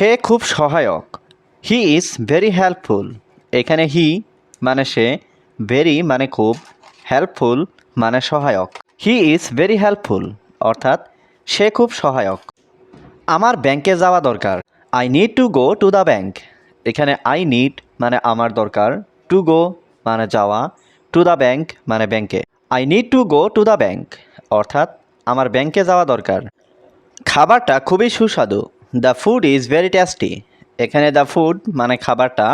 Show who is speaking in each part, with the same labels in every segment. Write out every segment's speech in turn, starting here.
Speaker 1: সে খুব সহায়ক। He is very helpful এখানে হি মানে সে ভেরি মানে খুব হেল্পফুল মানে সহায়ক। হি ইজ ভেরি হেল্পফুল অর্থাৎ সে খুব সহায়ক। আমার ব্যাংকে যাওয়া দরকার। I need to go to the bank এখানে আই নিড মানে আমার দরকার। টু গো মানে যাওয়া। টু দ্য ব্যাংক মানে ব্যাংকে I need to go to the bank অর্থাৎ আমার ব্যাংকে যাওয়া দরকার। খাবারটা খুবই সুস্বাদু। The food is very tasty এখানে দ্য ফুড মানে খাবারটা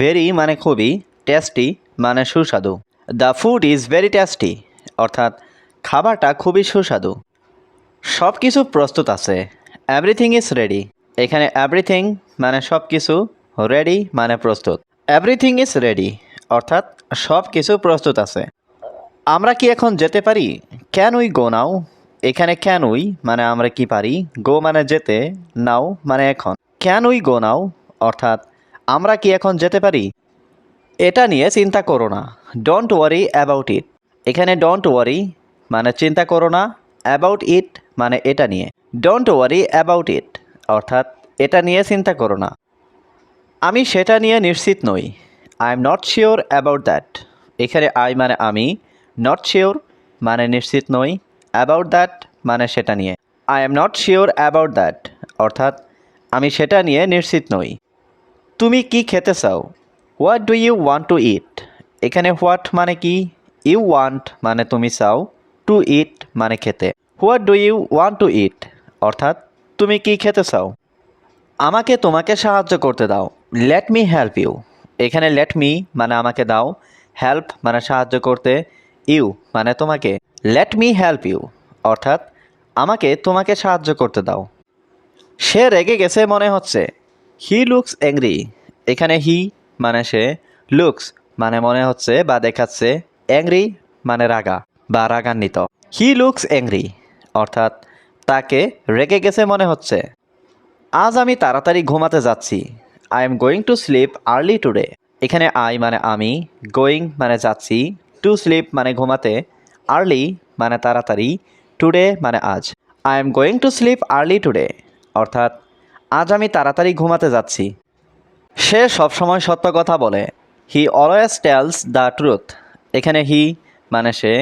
Speaker 1: ভেরি মানে খুবই টেস্টি মানে সুস্বাদু। The food is very tasty অর্থাৎ খাবারটা খুবই সুস্বাদু। সব কিছু প্রস্তুত আছে। এভরিথিং ইজ রেডি এখানে এভরিথিং মানে সব কিছু রেডি মানে প্রস্তুত। এভরিথিং ইজ রেডি অর্থাৎ সব কিছু প্রস্তুত আছে। আমরা কি এখন যেতে পারি? ক্যান উই গো নাও এখানে ক্যান উই? মানে আমরা কি পারি? গো মানে যেতে, নাও মানে এখন। Can we go now? অর্থাৎ, আমরা কি এখন যেতে পারি? এটা নিয়ে চিন্তা করো না। ডোন্ট ওয়ারি অ্যাবাউট ইট এখানে ডোন্ট ওয়ারি মানে চিন্তা করো না। অ্যাবাউট ইট মানে এটা নিয়ে। ডোন্ট ওয়ারি অ্যাবাউট ইট অর্থাৎ, এটা নিয়ে চিন্তা করো না। আমি সেটা নিয়ে নিশ্চিত নই। I am not sure about that এখানে আই মানে আমি নট শিওর মানে নিশ্চিত নই। অ্যাবাউট দ্যাট মানে সেটা নিয়ে। I am not sure about that অর্থাৎ আমি সেটা নিয়ে নিশ্চিত নই। তুমি কি খেতে চাও? What do you want to eat এখানে হোয়াট মানে কি? ইউ ওয়ান্ট মানে তুমি চাও টু ইট মানে খেতে। What do you want to eat অর্থাৎ তুমি কি খেতে চাও? আমাকে তোমাকে সাহায্য করতে দাও। লেট মি হেল্প ইউ এখানে লেট মি মানে আমাকে দাও। হেল্প মানে সাহায্য করতে ইউ মানে তোমাকে। লেট মি হেল্প ইউ অর্থাৎ আমাকে তোমাকে সাহায্য করতে দাও। সে রেগে গেছে মনে হচ্ছে। হি লুকস অ্যাংরি এখানে হি মানে সে লুকস মানে মনে হচ্ছে বা দেখাচ্ছে। অ্যাংরি মানে রাগা বা রাগান্বিত। হি লুকস অ্যাংরি অর্থাৎ তাকে রেগে গেছে মনে হচ্ছে। আজ আমি তাড়াতাড়ি ঘুমাতে যাচ্ছি। I am going to sleep early today এখানে আই মানে আমি গোয়িং মানে যাচ্ছি। টু স্লিপ মানে ঘুমাতে আর্লি মানে তাড়াতাড়ি টুডে মানে আজ। I am going to sleep early today অর্থাৎ, আজ আমি তাড়াতাড়ি ঘুমাতে যাচ্ছি। সে সবসময় সত্য কথা বলে। He always tells the truth এখানে হি মানে সে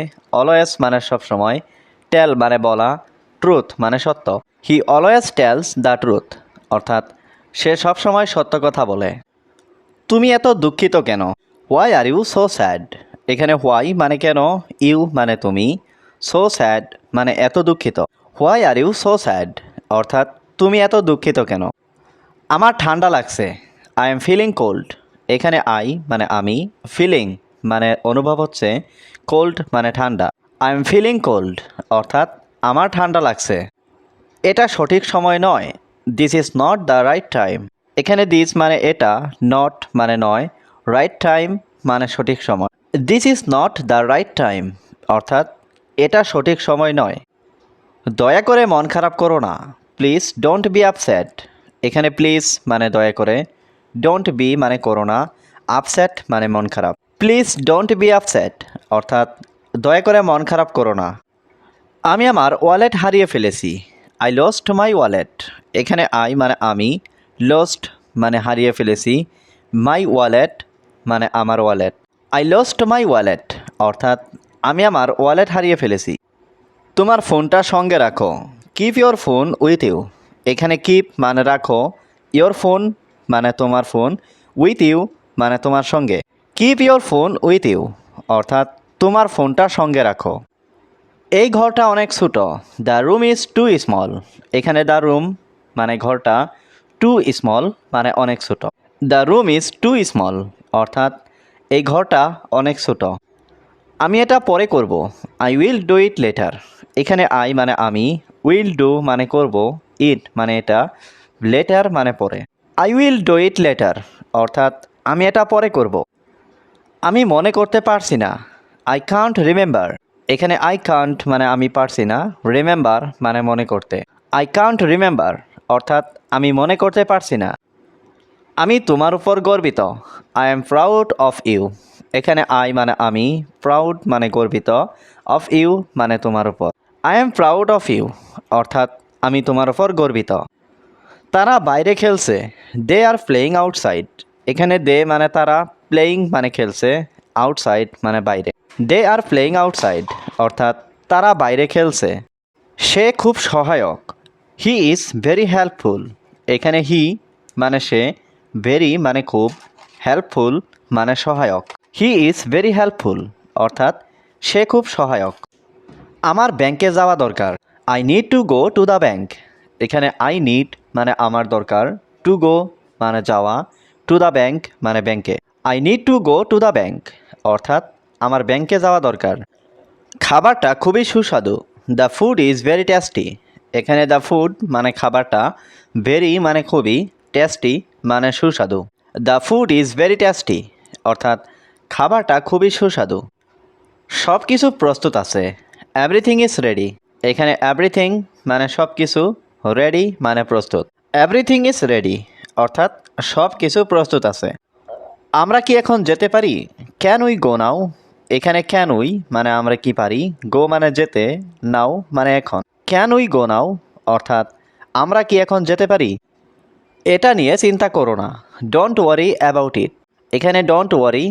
Speaker 1: অলওয়েজ মানে সবসময় টেল মানে বলা ট্রুথ মানে সত্য। He always tells the truth অর্থাৎ, সে সবসময় সত্য কথা বলে। তুমি এত দুঃখিত কেন? Why are you so sad এখানে হোয়াই মানে কেন? ইউ মানে তুমি। সো স্যাড মানে এত দুঃখিত। Why are you so sad অর্থাৎ তুমি এত দুঃখিত কেন? আমার ঠান্ডা লাগছে। আই এম ফিলিং কোল্ড এখানে আই মানে আমি। ফিলিং মানে অনুভব হচ্ছে। কোল্ড মানে ঠান্ডা। আই এম ফিলিং কোল্ড অর্থাৎ আমার ঠান্ডা লাগছে। এটা সঠিক সময় নয়। This is not the right time এখানে দিস মানে এটা নট মানে নয়। রাইট টাইম মানে সঠিক সময়। This is not the right time অর্থাৎ, এটা সঠিক সময় নয়। দয়া করে মন খারাপ করো না। প্লিজ ডোন্ট বি আপসেট এখানে প্লিজ মানে দয়া করে। ডোন্ট বি মানে করো না। আপসেট মানে মন খারাপ। প্লিজ ডোন্ট বি আপসেট অর্থাৎ, দয়া করে মন খারাপ করো না। আমি আমার ওয়ালেট হারিয়ে ফেলেছি। আই লস্ট মাই ওয়ালেট এখানে আই মানে আমি। লস্ট মানে হারিয়ে ফেলেছি। মাই ওয়ালেট মানে আমার wallet I lost my wallet অর্থাৎ, আমি আমার ওয়ালেট হারিয়ে ফেলেছি। তোমার ফোনটা সঙ্গে রাখো। Keep your phone with you এখানে কিপ মানে রাখো। ইয়োর ফোন মানে তোমার ফোন উইথ ইউ মানে তোমার সঙ্গে। Keep your phone with you অর্থাৎ, তোমার ফোনটা সঙ্গে রাখো। এই ঘরটা অনেক ছোটো। The room is too small এখানে দ্য রুম মানে ঘরটা টু স্মল মানে অনেক ছোট। The room is too small অর্থাৎ এই ঘরটা অনেক ছোট। আমি এটা পরে করব। I will do it later এখানে আই মানে আমি উইল ডু মানে করব ইট মানে এটা লেটার মানে পরে। I will do it later অর্থাৎ আমি এটা পরে করব। আমি মনে করতে পারছি না। আই কান্ট রিমেম্বার এখানে আই কান্ট মানে আমি পারছি না। রিমেম্বার মানে মনে করতে। আই কান্ট রিমেম্বার অর্থাৎ আমি মনে করতে পারছি না। আমি তোমার উপর গর্বিত। I am proud of you এখানে আই মানে আমি প্রাউড মানে গর্বিত। অফ ইউ মানে তোমার উপর। I am proud of you অর্থাৎ আমি তোমার উপর গর্বিত। তারা বাইরে খেলছে। দে আর প্লেয়িং আউটসাইড এখানে দে মানে তারা প্লেয়িং মানে খেলছে। আউটসাইড মানে বাইরে। দে আর প্লেয়িং আউটসাইড অর্থাৎ তারা বাইরে খেলছে। সে খুব সহায়ক। হি ইজ ভেরি হেল্পফুল এখানে হি মানে সে ভেরি মানে খুব হেল্পফুল মানে সহায়ক। হি ইজ ভেরি হেল্পফুল অর্থাৎ সে খুব সহায়ক। আমার ব্যাংকে যাওয়া দরকার। I need to go to the bank এখানে আই নিড মানে আমার দরকার। টু গো মানে যাওয়া। টু দ্য ব্যাংক মানে ব্যাংকে I need to go to the bank অর্থাৎ আমার ব্যাংকে যাওয়া দরকার। খাবারটা খুবই সুস্বাদু। The food is very tasty এখানে দ্য ফুড মানে খাবারটা ভেরি মানে খুবই টেস্টি মানে সুস্বাদু। The food is very tasty অর্থাৎ খাবারটা খুবই সুস্বাদু। সব কিছু প্রস্তুত আছে। এভরিথিং ইজ রেডি এখানে এভরিথিং মানে সব কিছু রেডি মানে প্রস্তুত। এভরিথিং ইজ রেডি অর্থাৎ সব কিছু প্রস্তুত আছে। আমরা কি এখন যেতে পারি? ক্যান উই গো নাও এখানে ক্যান উই মানে আমরা কি পারি? গো মানে যেতে নাও মানে এখন। ক্যান উই গো নাও অর্থাৎ আমরা কি এখন যেতে পারি? এটা নিয়ে চিন্তা করো না। ডোন্ট ওয়ারি অ্যাবাউট ইট এখানে ডোন্ট ওয়ারি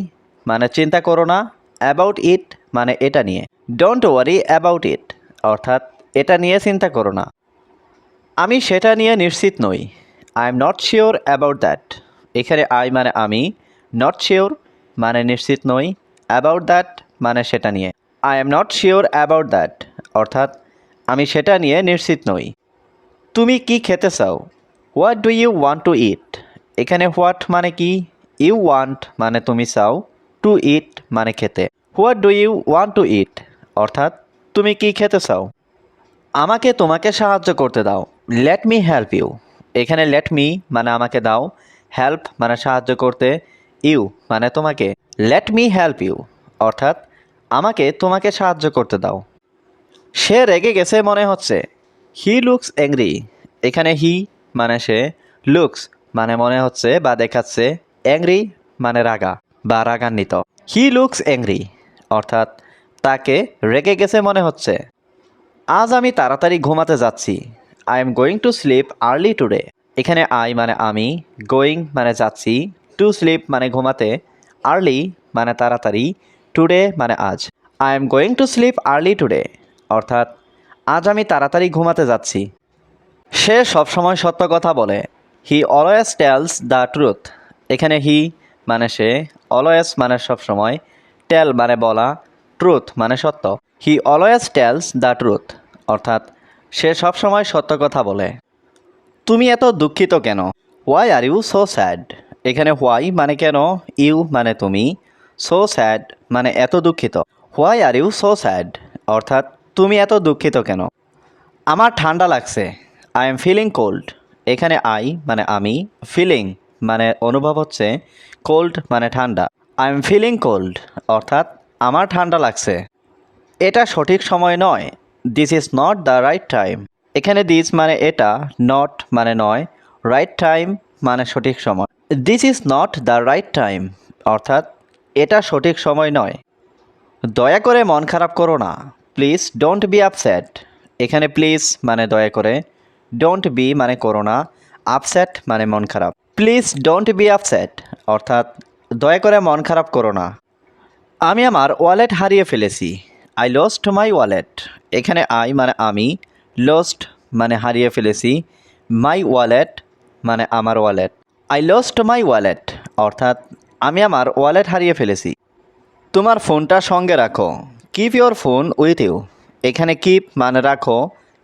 Speaker 1: মানে চিন্তা করো না। অ্যাবাউট ইট মানে এটা নিয়ে। ডোন্ট ওয়ারি অ্যাবাউট ইট অর্থাৎ এটা নিয়ে চিন্তা করো না। আমি সেটা নিয়ে নিশ্চিত নই। I am not sure about that এখানে আই মানে আমি নট শিওর মানে নিশ্চিত নই। অ্যাবাউট দ্যাট মানে সেটা নিয়ে। I am not sure about that অর্থাৎ আমি সেটা নিয়ে নিশ্চিত নই। তুমি কি খেতে চাও? What do you want to eat এখানে হোয়াট মানে কি? ইউ ওয়ান্ট মানে তুমি চাও। টু ইট মানে খেতে। What do you want to eat অর্থাৎ তুমি কি খেতে চাও? আমাকে তোমাকে সাহায্য করতে দাও। লেট মি হেল্প ইউ এখানে লেট মি মানে আমাকে দাও। হেল্প মানে সাহায্য করতে। ইউ মানে তোমাকে। লেট মি হেল্প ইউ অর্থাৎ আমাকে তোমাকে সাহায্য করতে দাও। সে রেগে গেছে মনে হচ্ছে। হি লুকস অ্যাংরি এখানে হি মানে সে লুকস মানে মনে হচ্ছে বা দেখাচ্ছে অ্যাংরি মানে রাগা বা রাগান্বিত। হি লুকস অ্যাংরি, অর্থাৎ তাকে রেগে গেছে মনে হচ্ছে। আজ আমি তাড়াতাড়ি ঘুমাতে যাচ্ছি। I am going to sleep early today এখানে আই মানে আমি গোয়িং মানে যাচ্ছি টু স্লিপ মানে ঘুমাতে আর্লি মানে তাড়াতাড়ি টুডে মানে আজ। I am going to sleep early today অর্থাৎ, আজ আমি তাড়াতাড়ি ঘুমাতে যাচ্ছি। সে সবসময় সত্য কথা বলে। He always tells the truth এখানে হি মানে সে অলওয়েজ মানে সবসময় টেল মানে বলা ট্রুথ মানে সত্য। He always tells the truth অর্থাৎ সে সবসময় সত্য কথা বলে। তুমি এত দুঃখিত কেন? Why are you so sad এখানে হোয়াই মানে কেন? ইউ মানে তুমি। সো স্যাড মানে এত দুঃখিত। Why are you so sad অর্থাৎ তুমি এত দুঃখিত কেন? আমার ঠান্ডা লাগছে। আই এম ফিলিং কোল্ড এখানে আই মানে আমি ফিলিং মানে অনুভব হচ্ছে কোল্ড মানে ঠান্ডা। আই এম ফিলিং কোল্ড অর্থাৎ আমার ঠান্ডা লাগছে। এটা সঠিক সময় নয়। This is not the right time এখানে দিস মানে এটা নট মানে নয়। রাইট টাইম মানে সঠিক সময়। This is not the right time অর্থাৎ এটা সঠিক সময় নয়। দয়া করে মন খারাপ করো না। প্লিজ ডোন্ট বি আপসেট এখানে প্লিজ মানে দয়া করে। ডোন্ট বি মানে করো না আপসেট মানে মন খারাপ। প্লিজ ডোন্ট বি আপসেট অর্থাৎ দয়া করে মন খারাপ করো না। আমি আমার ওয়ালেট হারিয়ে ফেলেছি। আই লস্ট মাই ওয়ালেট এখানে আই মানে আমি লস্ট মানে হারিয়ে ফেলেছি। মাই ওয়ালেট মানে আমার wallet I lost my wallet অর্থাৎ আমি আমার ওয়ালেট হারিয়ে ফেলেছি। তোমার ফোনটা সঙ্গে রাখো। Keep your phone with you এখানে কিপ মানে রাখো।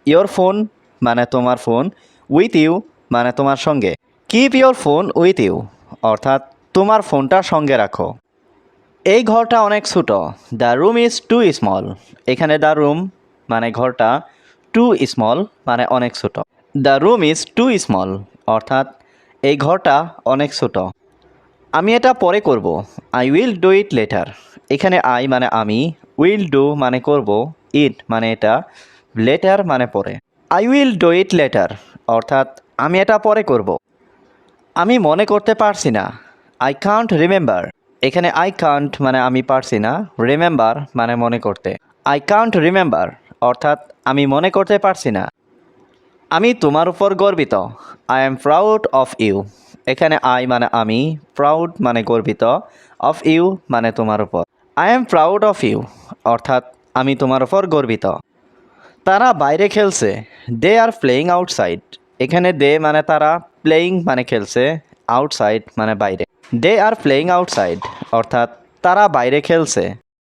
Speaker 1: ইয়োর ফোন মানে তোমার ফোন উইথ ইউ মানে তোমার সঙ্গে। Keep your phone with you অর্থাৎ তোমার ফোনটা সঙ্গে রাখো। এই ঘরটা অনেক ছোটো the room is too small এখানে দ্য রুম মানে ঘরটা টু স্মল মানে অনেক ছোট। The room is too small অর্থাৎ এই ঘরটা অনেক ছোট। আমি এটা পরে করব I will do it later এখানে আই মানে আমি উইল ডু মানে করব ইট মানে এটা লেটার মানে পরে। I will do it later অর্থাৎ আমি এটা পরে করব। আমি মনে করতে পারছি না। আই কান্ট রিমেম্বার এখানে আই কান্ট মানে আমি পারছি না। রিমেম্বার মানে মনে করতে। আই কান্ট রিমেম্বার অর্থাৎ আমি মনে করতে পারছি না। আমি তোমার উপর গর্বিত। I am proud of you এখানে আই মানে আমি প্রাউড মানে গর্বিত। অফ ইউ মানে তোমার উপর। I am proud of you অর্থাৎ আমি তোমার উপর গর্বিত। তারা বাইরে খেলছে। দে আর প্লেয়িং আউটসাইড এখানে দে মানে তারা প্লেয়িং মানে খেলছে আউটসাইড মানে বাইরে। দে আর প্লেয়িং আউটসাইড অর্থাৎ তারা বাইরে খেলছে।